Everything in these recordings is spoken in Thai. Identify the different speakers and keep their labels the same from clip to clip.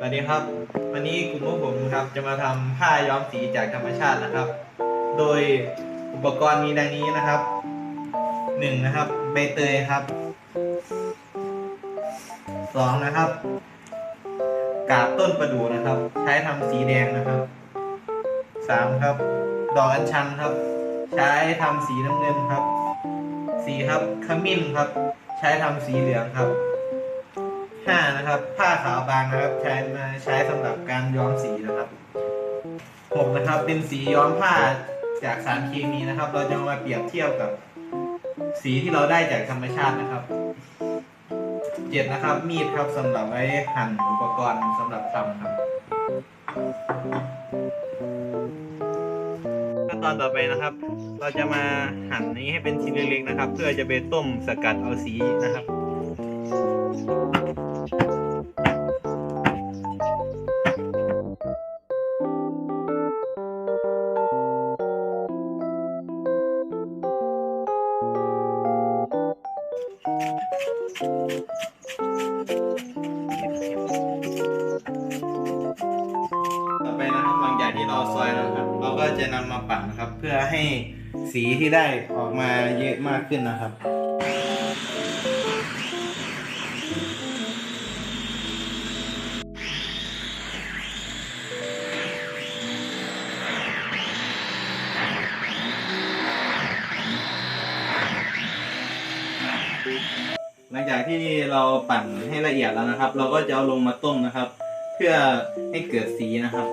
Speaker 1: สวัสดีครับ วันนี้กลุ่มพวกผมครับจะมาทำผ้าย้อมสีจากธรรมชาตินะครับ โดยอุปกรณ์มีดังนี้นะครับหนึ่งนะครับ ใบเตยครับสองนะครับ กาบต้นประดู่นะครับ ใช้ทำสีแดงนะครับสามครับ ดอกอัญชันครับ ใช้ทำสีน้ำเงินครับสี่ครับขมิ้นครับ ใช้ทำสีเหลืองครับ ห้านะครับ ผ้าขาวบางนะครับ ใช้มาใช้สำหรับการย้อมสีนะครับหกนะครับ เป็นสีย้อมผ้าจากสารเคมีนะครับ เราจะมาเปรียบเทียบกับสีที่เราได้จากธรรมชาตินะครับเจ็ดนะครับ มีดครับสำหรับไว้หั่นอุปกรณ์สำหรับทำครับขั้นตอนต่อไปนะครับ เราจะมาหั่นนี้ให้เป็นชิ้นเล็กๆนะครับ เพื่อจะไปต้มสกัดเอาสีนะครับ ต่อไปนะครับหลังจากที่เราซอยแล้วครับ เราก็จะนำมาปั่นนะครับ เพื่อให้สีที่ได้ออกมาเยอะมากขึ้นนะครับ หลังจากที่เราปั่นให้ละเอียดแล้วนะครับ เราก็จะเอาลงมาต้มนะครับ เพื่อให้เกิดสีนะครับ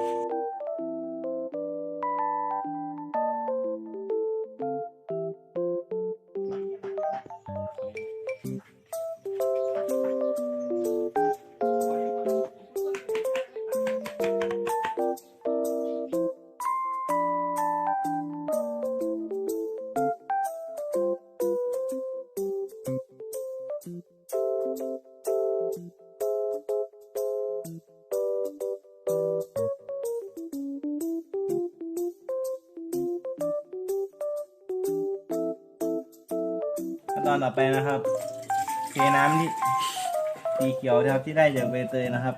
Speaker 1: ตอนต่อไปนะครับ เทน้ำที่สีเขียวนะครับที่ได้จากใบเตยนะครับ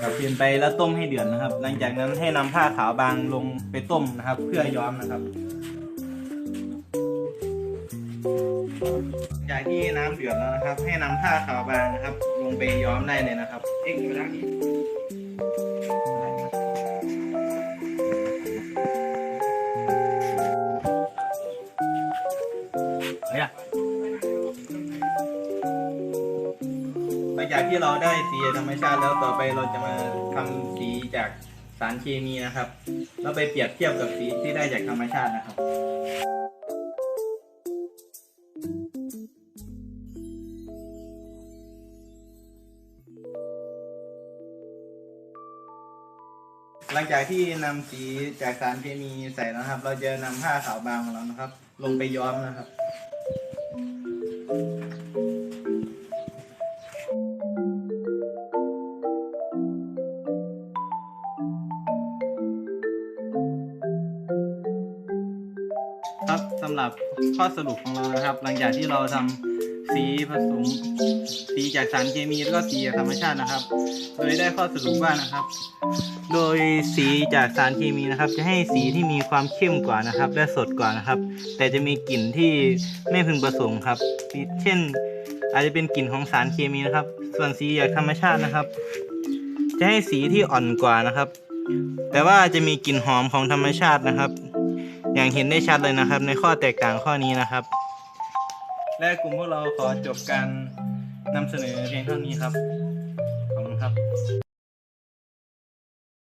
Speaker 1: กับเปลี่ยนไปแล้วต้มให้เดือดนะครับ หลังจากนั้นให้นำผ้าขาวบางลงไปต้มนะครับ เพื่อย้อมนะครับหลังจากที่น้ำเดือดแล้วนะครับ ให้นำผ้าขาวบางนะครับ ลงไปย้อมได้เลยนะครับเอ็กซ์อยู่ด้านนี้ จากที่เราได้สีธรรมชาติแล้วต่อไปเราจะมาทำสีจากสารเคมีนะครับแล้วไปเปรียบเทียบกับสีที่ได้จากธรรมชาตินะครับหลังจากที่นำสีจากสารเคมีใส่นะครับ เราจะนำผ้าขาวบางของเรานะครับ ลงไปย้อมนะครับ ครับสำหรับข้อสรุปของเรานะครับ หลังจากที่เราทำสีผสมสีจากสารเคมีแล้วก็สีจากธรรมชาตินะครับ โดยได้ข้อสรุปว่านะครับ โดยสีจากสารเคมีนะครับ จะให้สีที่มีความเข้มกว่านะครับ และสดกว่านะครับ แต่จะมีกลิ่นที่ไม่พึงประสงค์ครับ เช่น อาจจะเป็นกลิ่นของสารเคมีนะครับ ส่วนสีจากธรรมชาตินะครับ จะให้สีที่อ่อนกว่านะครับ แต่ว่าจะมีกลิ่นหอมของธรรมชาตินะครับ อย่างเห็นได้ชัดเลยนะครับ ในข้อแตกต่างข้อนี้นะครับ และกลุ่มพวกเราขอจบการนำเสนอเพียงเท่านี้ครับ ขอบคุณครับ